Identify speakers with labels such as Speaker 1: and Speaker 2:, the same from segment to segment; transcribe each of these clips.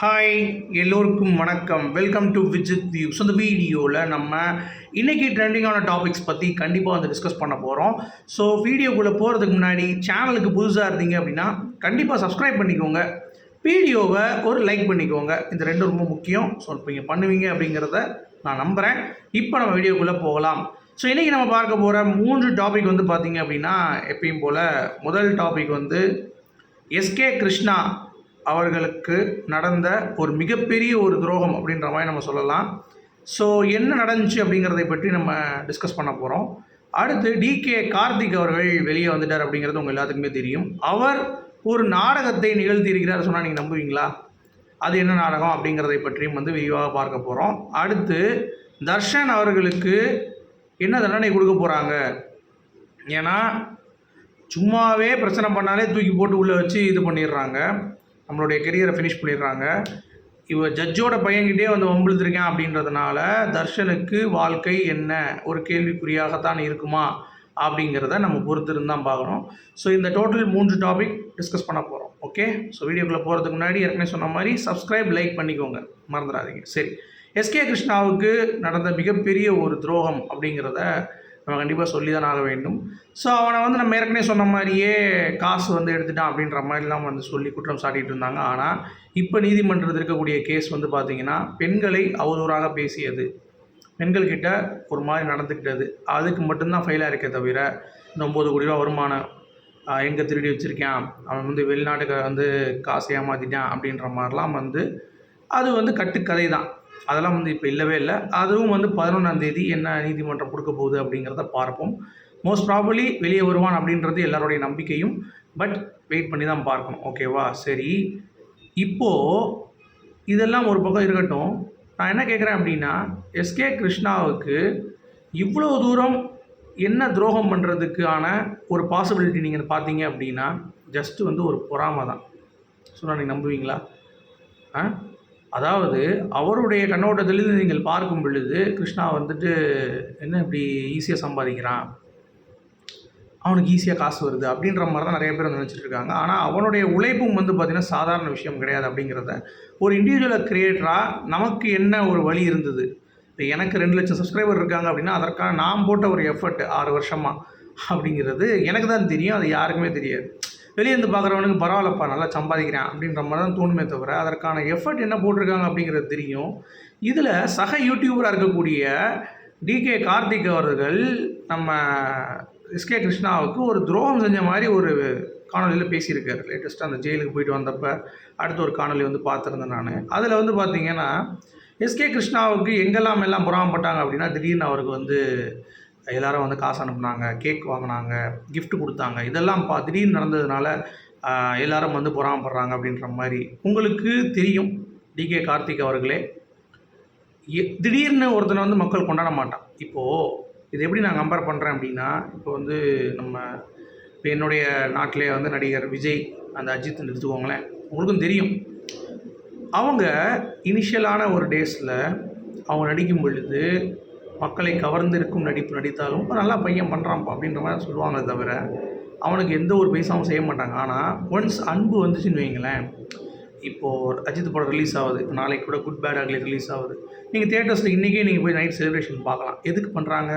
Speaker 1: Hi எல்லோருக்கும் வணக்கம். Welcome to Vijith views அந்த வீடியோவில் நம்ம இன்றைக்கி ட்ரெண்டிங்கான டாபிக்ஸ் பற்றி கண்டிப்பாக வந்து டிஸ்கஸ் பண்ண போகிறோம் ஸோ வீடியோக்குள்ளே போகிறதுக்கு முன்னாடி சேனலுக்கு புதுசாக இருந்தீங்க அப்படின்னா கண்டிப்பாக சப்ஸ்கிரைப் பண்ணிக்கோங்க. வீடியோவை ஒரு லைக் பண்ணிக்கோங்க. இந்த ரெண்டும் ரொம்ப முக்கியம். ஸோ இப்போ நீங்கள் பண்ணுவீங்க அப்படிங்கிறத நான் நம்புகிறேன் இப்போ நம்ம வீடியோக்குள்ளே போகலாம். ஸோ இன்றைக்கி நம்ம பார்க்க போகிற மூன்று டாபிக் வந்து பார்த்திங்க அப்படின்னா எப்பயும் போல் முதல் டாபிக் வந்து எஸ்கே கிருஷ்ணா அவர்களுக்கு நடந்த ஒரு மிகப்பெரிய ஒரு துரோகம் அப்படின்ற மாதிரி நம்ம சொல்லலாம். ஸோ என்ன நடந்துச்சு அப்படிங்கிறதை பற்றி நம்ம டிஸ்கஸ் பண்ண போகிறோம் அடுத்து டிகே கார்த்திக் அவர்கள் வெளியே வந்துட்டார் அப்படிங்கிறது உங்கள் எல்லாத்துக்குமே தெரியும். அவர் ஒரு நாடகத்தை நிகழ்த்தியிருக்கிறார் சொன்னால் நீங்கள் நம்புவீங்களா? அது என்ன நாடகம் அப்படிங்கிறதை பற்றியும் வந்து விரிவாக பார்க்க போகிறோம் அடுத்து தர்ஷன் அவர்களுக்கு என்ன தண்டனை கொடுக்க போகிறாங்க ஏன்னா சும்மாவே பிரச்சனை பண்ணாலே தூக்கி போட்டு உள்ளே வச்சு இது பண்ணிடுறாங்க. நம்மளுடைய கெரியரை ஃபினிஷ் பண்ணிடுறாங்க இவ ஜட்ஜோட பையன்கிட்டே வந்து வம்பிழுத்திருக்கேன் அப்படின்றதுனால தர்ஷனுக்கு வாழ்க்கை என்ன? ஒரு கேள்விக்குறியாகத்தான் இருக்குமா? அப்படிங்கிறத நம்ம பொறுத்திருந்து தான் பார்க்கணும். ஸோ இந்த டோட்டல் மூன்று டாபிக் டிஸ்கஸ் பண்ண போகிறோம் ஓகே ஸோ வீடியோக்குள்ளே போகிறதுக்கு முன்னாடி ஏற்கனவே சொன்ன மாதிரி சப்ஸ்கிரைப் லைக் பண்ணிக்கோங்க. மறந்துடாதீங்க. சரி. எஸ்கே கிருஷ்ணாவுக்கு நடந்த மிகப்பெரிய ஒரு துரோகம் அப்படிங்கிறத நம்ம கண்டிப்பாக சொல்லி தான் ஆக வேண்டும். ஸோ அவனை வந்து நம்ம ஏற்கனவே சொன்ன மாதிரியே காசு வந்து எடுத்துட்டான் அப்படின்ற மாதிரிலாம் வந்து சொல்லி குற்றம் சாட்டிகிட்டு இருந்தாங்க. ஆனால் இப்போ நீதிமன்றத்தில் இருக்கக்கூடிய கேஸ் வந்து பார்த்திங்கன்னா பெண்களை அவதூறாக பேசியது. பெண்கள்கிட்ட ஒரு மாதிரி நடந்துக்கிட்டது. அதுக்கு மட்டும்தான் ஃபெயிலாக இருக்கே தவிர இந்த ஒம்பது கோடி ரூபா வருமானம் எங்கே திருடி வச்சுருக்கேன்? அவன் வந்து வெளிநாட்டுக்கு வந்து காசு ஏமாற்றிட்டான் அப்படின்ற மாதிரிலாம் வந்து அது வந்து கட்டுக்கதை தான் அதெல்லாம் வந்து இப்போ இல்லவே இல்லை. அதுவும் வந்து பதினொன்றாம் தேதி என்ன நீதிமன்றம் கொடுக்க போகுது அப்படிங்கிறத பார்ப்போம். மோஸ்ட் ப்ராபலி வெளியே வருவான் அப்படின்றது எல்லாருடைய நம்பிக்கையும். பட் வெயிட் பண்ணி தான் பார்க்கணும் ஓகேவா சரி. இப்போது இதெல்லாம் ஒரு பக்கம் இருக்கட்டும். நான் என்ன கேட்குறேன் அப்படின்னா எஸ்கே கிருஷ்ணாவுக்கு இவ்வளோ தூரம் என்ன துரோகம் பண்ணுறதுக்கான ஒரு பாசிபிலிட்டி நீங்கள் பார்த்தீங்க அப்படின்னா ஜஸ்ட்டு வந்து ஒரு பொறாமை தான் சொன்னால் நீங்கள் நம்புவீங்களா? ஆ? அதாவது அவருடைய கண்ணோட்டத்திலிருந்து நீங்கள் பார்க்கும் பொழுது கிருஷ்ணா வந்துட்டு என்ன இப்படி ஈஸியாக சம்பாதிக்கிறான்? அவனுக்கு ஈஸியாக காசு வருது அப்படின்ற மாதிரி தான் நிறைய பேர் வந்து நினச்சிட்ருக்காங்க ஆனால் அவனுடைய உழைப்பும் வந்து பார்த்திங்கன்னா சாதாரண விஷயம் கிடையாது அப்படிங்கிறத. ஒரு இண்டிவிஜுவலாக கிரியேட்டராக நமக்கு என்ன ஒரு வழி இருந்தது? இப்போ எனக்கு ரெண்டு லட்சம் சப்ஸ்கிரைபர் இருக்காங்க அப்படின்னா அதற்கான நான் போட்ட ஒரு எஃபர்ட் ஆறு வருஷமாக அப்படிங்கிறது எனக்கு தான் தெரியும் அது யாருக்குமே தெரியாது. வெளியேருந்து பார்க்குறவனுக்கு பரவாயில்லப்பா நல்லா சம்பாதிக்கிறேன் அப்படின்ற மாதிரி தான் தோணுமே தவிர அதற்கான எஃபர்ட் என்ன போட்டிருக்காங்க அப்படிங்கிறது தெரியும். இதில் சக யூடியூபராக இருக்கக்கூடிய டிகே கார்த்திக் அவர்கள் நம்ம எஸ்கே கிருஷ்ணாவுக்கு ஒரு துரோகம் செஞ்ச மாதிரி ஒரு காணொலியில் பேசியிருக்காரு. லேட்டஸ்ட்டாக அந்த ஜெயிலுக்கு போயிட்டு வந்தப்போ அடுத்த ஒரு காணொலி வந்து பார்த்துருந்தேன் நான். அதில் வந்து பார்த்தீங்கன்னா எஸ்கே கிருஷ்ணாவுக்கு எங்கெல்லாம் எல்லாம் புறாமப்பட்டாங்க அப்படின்னா திடீர்னு அவருக்கு வந்து எல்லாரும் வந்து காசு அனுப்புனாங்க கேக் வாங்கினாங்க கிஃப்ட் கொடுத்தாங்க. இதெல்லாம் பா திடீர்னு நடந்ததுனால எல்லாரும் வந்து பொறாமப்படுறாங்க அப்படின்ற மாதிரி உங்களுக்கு தெரியும் டிகே கார்த்திக் அவர்களே. எ- திடீர்னு ஒருத்தனை வந்து மக்கள் கொண்டாட மாட்டான். இப்போது இது எப்படி நான் கம்பேர் பண்ணுறேன் அப்படின்னா இப்போ வந்து நம்ம இப்போ என்னுடைய நாட்டிலே வந்து நடிகர் விஜய் அந்த அஜித் எடுத்துக்கோங்களேன். உங்களுக்கும் தெரியும். அவங்க இனிஷியலான ஒரு டேஸில் அவங்க நடிக்கும் பொழுது மக்களை கவர்ந்திருக்கும் நடிப்பு நடித்தாலும் இப்போ நல்லா பையன் பண்ணுறான்ப்பா அப்படின்ற மாதிரி சொல்லுவாங்க தவிர அவனுக்கு எந்த ஒரு பைசாவும் செய்ய மாட்டாங்க. ஆனால் ஒன்ஸ் அன்பு வந்துச்சுன்னு வைங்களேன் இப்போது அஜித் படம் ரிலீஸ் ஆகுது. இப்போ நாளைக்கு கூட குட் பேட் அக்லி ரிலீஸ் ஆகுது. நீங்கள் தேட்டர்ஸில் இன்றைக்கே நீங்கள் போய் நைட் செலிப்ரேஷன் பார்க்கலாம். எதுக்கு பண்ணுறாங்க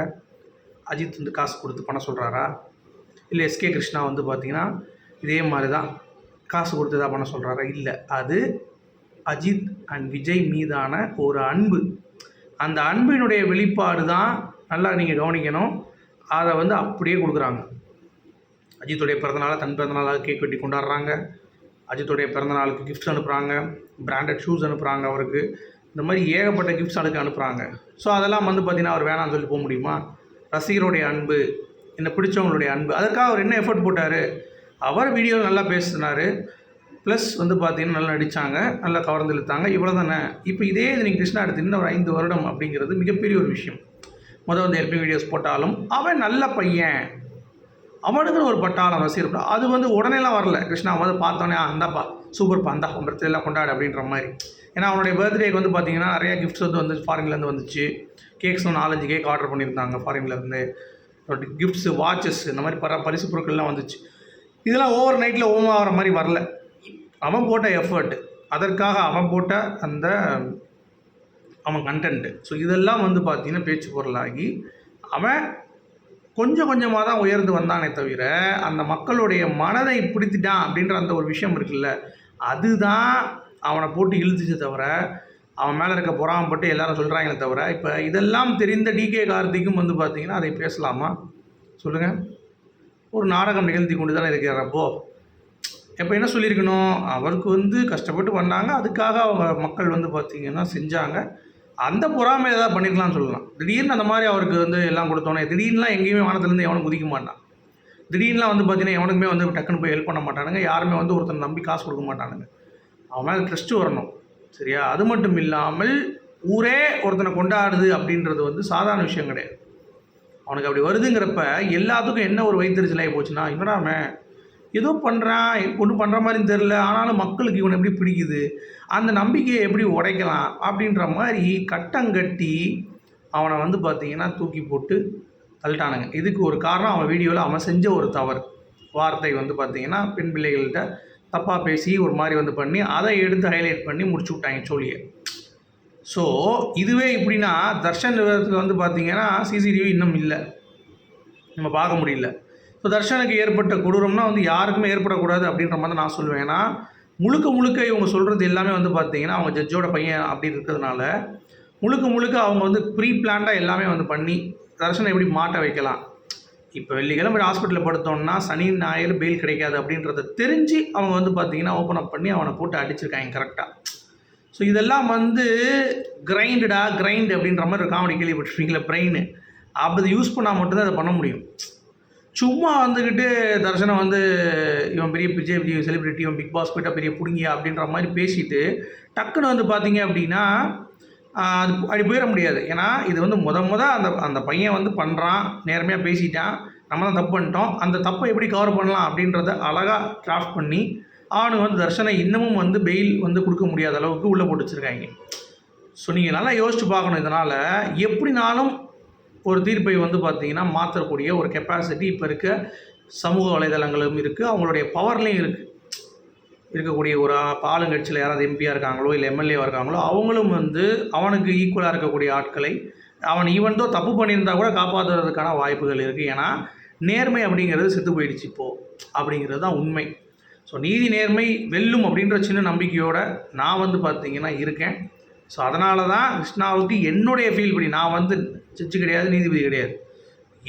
Speaker 1: அஜித் வந்து காசு கொடுத்து பண்ண சொல்கிறாரா இல்லை எஸ்கே கிருஷ்ணா வந்து பார்த்தீங்கன்னா இதே மாதிரி தான் காசு கொடுத்து தான் பண்ண சொல்கிறாரா இல்லை. அது அஜித் அண்ட் விஜய் மீதான ஒரு அன்பு. அந்த அன்பினுடைய வெளிப்பாடு தான் நல்லா நீங்கள் கவனிக்கணும். அதை வந்து அப்படியே கொடுக்குறாங்க. அஜித்துடைய பிறந்தநாளை தன் பிறந்தநாளாக கேக் வெட்டி கொண்டாடுறாங்க. அஜித்துடைய பிறந்தநாளுக்கு கிஃப்ட்ஸ் அனுப்புகிறாங்க பிராண்டட் ஷூஸ் அனுப்புகிறாங்க அவருக்கு. இந்த மாதிரி ஏகப்பட்ட கிஃப்ட்ஸ் அதுக்கு அனுப்புகிறாங்க ஸோ அதெல்லாம் வந்து பார்த்திங்கன்னா அவர் வேணாம்னு சொல்லி போக முடியுமா? ரசிகருடைய அன்பு என்னை பிடிச்சவங்களுடைய அன்பு. அதுக்காக அவர் என்ன எஃபர்ட் போட்டார்? அவர் வீடியோவில் நல்லா பேசினார். ப்ளஸ் வந்து பார்த்தீங்கன்னா நல்லா நடித்தாங்க நல்லா கவர்ந்து இழுத்தாங்க. இவ்வளோ தானே இப்போ இதே இது நீங்கள் கிருஷ்ணா எடுத்து இன்னும் ஒரு ஐந்து வருடம் அப்படிங்கிறது மிகப்பெரிய ஒரு விஷயம். முதல் வந்து எல்பி வீடியோஸ் போட்டாலும் அவன் நல்ல பையன். அவனுக்குன்னு ஒரு பட்டாளம் ரசிகர் அது வந்து உடனேலாம் வரல. கிருஷ்ணா வந்து பார்த்தோன்னே அந்தாப்பா சூப்பர்ப்பா அந்த உன் கொண்டாடு அப்படின்ற மாதிரி. ஏன்னா அவனுடைய பர்த்டேக்கு வந்து பார்த்தீங்கன்னா நிறையா கிஃப்ட்ஸ் வந்து வந்து ஃபாரின்லேருந்து வந்துச்சு. கேக்ஸ் நாலஞ்சு கேக் ஆர்டர் பண்ணியிருந்தாங்க ஃபாரின்லேருந்து கிஃப்ட்ஸு வாட்சஸ் இந்த மாதிரி பர பரிசு பொருட்கள்லாம் வந்துச்சு. இதெல்லாம் ஓவர் நைட்டில் ஓமாகிற ஆகிற மாதிரி வரல. அவன் போட்ட எஃபர்ட் அதற்காக அவன் போட்ட அந்த அவன் கண்டென்ட்டு ஸோ இதெல்லாம் வந்து பார்த்தீங்கன்னா பேச்சு பொருளாகி அவன் கொஞ்சம் கொஞ்சமாக தான் உயர்ந்து வந்தானே தவிர அந்த மக்களுடைய மனதை பிடித்திட்டான் அப்படின்ற அந்த ஒரு விஷயம் இருக்குல்ல அதுதான் அவனை போட்டு இழுத்துச்சு தவிர அவன் மேலே இருக்க பொறாமப்பட்டு எல்லாரும் சொல்கிறாங்களே தவிர இப்போ இதெல்லாம் தெரிந்த டிகே கார்த்திக்கும் வந்து பார்த்திங்கன்னா அதை பேசலாமா? சொல்லுங்கள் ஒரு நாடகம் நிகழ்த்தி கொண்டு தானே இருக்கிறார் அப்போ. இப்போ என்ன சொல்லியிருக்கணும்? அவருக்கு வந்து கஷ்டப்பட்டு பண்ணாங்க. அதுக்காக அவங்க மக்கள் வந்து பார்த்திங்கன்னா செஞ்சாங்க. அந்த பொறாமை ஏதாவது பண்ணிருக்கலாம்னு சொல்லலாம். திடீர்னு அந்த மாதிரி அவருக்கு வந்து எல்லாம் கொடுத்தோன்னே திடீர்னுலாம் எங்கேயுமே வானத்துலேருந்து எவனும் குதிக்க மாட்டான். திடீர்னுலாம் வந்து பார்த்தீங்கன்னா எவனுக்குமே வந்து டக்குன்னு போய் ஹெல்ப் பண்ண மாட்டானுங்க. யாருமே வந்து ஒருத்தன் நம்பி காசு கொடுக்க மாட்டானுங்க. அவன் மேலே ட்ரஸ்ட்டு வரணும். சரியா? அது மட்டும் இல்லாமல் ஊரே ஒருத்தனை கொண்டாடுது அப்படின்றது வந்து சாதாரண விஷயம் கிடையாது. அவனுக்கு அப்படி வருதுங்கிறப்ப எல்லாத்துக்கும் என்ன ஒரு வைத்தறிச்சலாகி போச்சுன்னா என்னடா ஏதோ பண்ணுறான் ஒன்றும் பண்ணுற மாதிரி தெரில ஆனாலும் மக்களுக்கு இவனை எப்படி பிடிக்குது? அந்த நம்பிக்கையை எப்படி உடைக்கலாம்? அப்படின்ற மாதிரி கட்டங்கட்டி அவனை வந்து பார்த்திங்கன்னா தூக்கி போட்டு தள்ளிட்டானுங்க. இதுக்கு ஒரு காரணம் அவன் வீடியோவில் அவன் செஞ்ச ஒரு தவறு. வார்த்தை வந்து பார்த்திங்கன்னா பெண் பிள்ளைகள்கிட்ட தப்பாக பேசி ஒரு மாதிரி வந்து பண்ணி அதை எடுத்து ஹைலைட் பண்ணி முடிச்சு விட்டாங்க சோழியை. ஸோ இதுவே இப்படின்னா தர்ஷன் விவரத்தில் வந்து பார்த்திங்கன்னா சிசிடிவி இன்னும் இல்லை. நம்ம பார்க்க முடியல. ஸோ தர்ஷனுக்கு ஏற்பட்ட கொடூரம்னா வந்து யாருக்குமே ஏற்படக்கூடாது அப்படின்ற மாதிரி நான் சொல்லுவேன். ஏன்னா முழுக்க முழுக்க இவங்க சொல்கிறது எல்லாமே வந்து பார்த்தீங்கன்னா அவங்க ஜட்ஜோட பையன் அப்படி இருக்கிறதுனால முழுக்க முழுக்க அவங்க வந்து ப்ரீ பிளான்டாக எல்லாமே வந்து பண்ணி தர்ஷனை எப்படி மாட்ட வைக்கலாம்? இப்போ வெள்ளிக்கிழமை ஹாஸ்பிட்டலில் படுத்தோம்னா சனி ஞாயிறு பெயில் கிடைக்காது அப்படின்றத தெரிஞ்சு அவங்க வந்து பார்த்திங்கன்னா ஓப்பன் அப் பண்ணி அவனை போட்டு அடிச்சிருக்காங்க கரெக்டாக ஸோ இதெல்லாம் வந்து கிரைண்டடா கிரைண்ட் அப்படின்ற மாதிரி ஒரு காமெடி கேள்விப்பட்டிருக்கீங்களா பிரெயின் அப்படி யூஸ் பண்ணால் மட்டும்தான் அதை பண்ண முடியும். சும்மா வந்துக்கிட்டு தர்ஷனம் வந்து இவன் பெரிய விஜய் விஜய் செலிப்ரிட்டி இவன் பிக் பாஸ் போயிட்டா பெரிய பிடுங்கியா அப்படின்ற மாதிரி பேசிட்டு டக்குன்னு வந்து பார்த்தீங்க அப்படின்னா அது அப்படி போயிட முடியாது. ஏன்னா இது வந்து முத முத அந்த அந்த பையன் வந்து பண்ணுறான் நேர்மையாக பேசிட்டான் நம்ம தான் தப்பு பண்ணிட்டோம் அந்த தப்பை எப்படி கவர் பண்ணலாம் அப்படின்றத அழகாக டிராஃப்ட் பண்ணி அவனுக்கு வந்து தர்ஷனை இன்னமும் வந்து பெயில் வந்து கொடுக்க முடியாத அளவுக்கு உள்ளே போட்டு வச்சுருக்காங்க. ஸோ நீங்கள் நல்லா யோசிச்சு பார்க்கணும் இதனால். எப்படினாலும் ஒரு தீர்ப்பை வந்து பார்த்திங்கன்னா மாற்றக்கூடிய ஒரு கெப்பாசிட்டி இப்போ இருக்க சமூக வலைதளங்களும் இருக்குது அவங்களுடைய பவர்லேயும் இருக்குது இருக்கக்கூடிய ஒரு ஆளுங்கட்சியில் யாராவது எம்பியாக இருக்காங்களோ இல்லை எம்எல்ஏவாக இருக்காங்களோ அவங்களும் வந்து அவனுக்கு ஈக்குவலாக இருக்கக்கூடிய ஆட்களை அவன் ஈவன் தப்பு பண்ணியிருந்தா கூட காப்பாற்றுறதுக்கான வாய்ப்புகள் இருக்குது ஏன்னா நேர்மை அப்படிங்கிறது செத்து போயிடுச்சு இப்போது அப்படிங்கிறது தான் உண்மை. ஸோ நீதி நேர்மை வெல்லும் அப்படின்ற சின்ன நம்பிக்கையோடு நான் வந்து பார்த்திங்கன்னா இருக்கேன். ஸோ அதனால தான் கிருஷ்ணாவுக்கு என்னுடைய ஃபீல் படி நான் வந்து ஜட்ஜு கிடையாது நீதிபதி கிடையாது.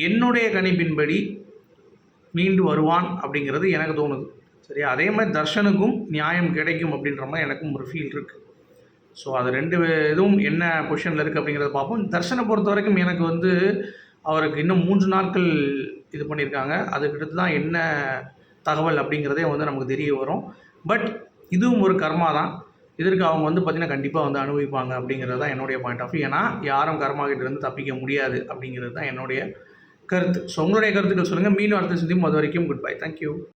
Speaker 1: என்னுடைய கணிப்பின்படி மீண்டு வருவான் அப்படிங்கிறது எனக்கு தோணுது. சரியா? அதே மாதிரி தர்ஷனுக்கும் நியாயம் கிடைக்கும் அப்படின்ற மாதிரி எனக்கும் ஒரு ஃபீல் இருக்குது ஸோ அது ரெண்டு இதுவும் என்ன பொசிஷனில் இருக்குது அப்படிங்கிறத பார்ப்போம். தர்ஷனை பொறுத்த வரைக்கும் எனக்கு வந்து அவருக்கு இன்னும் மூன்று நாட்கள் இது பண்ணியிருக்காங்க. அதுக்கிட்ட தான் என்ன தகவல் அப்படிங்கிறதே வந்து நமக்கு தெரிய வரும். பட் இதுவும் ஒரு கர்மா தான். இதற்கு அவங்க வந்து பார்த்திங்கன்னா கண்டிப்பாக வந்து அனுபவிப்பாங்க அப்படிங்கிறது தான் என்னுடைய பாயிண்ட் ஆஃப் வியூ ஏன்னா யாரும் கர்மாகிட்டேருந்து தப்பிக்க முடியாது அப்படிங்கிறது தான் என்னுடைய கருத்து. ஸோ உங்களுடைய கருத்துக்கள் சொல்லுங்கள் மீன் வார்த்தை சிந்தியும் அது வரைக்கும் குட் பை தேங்க்யூ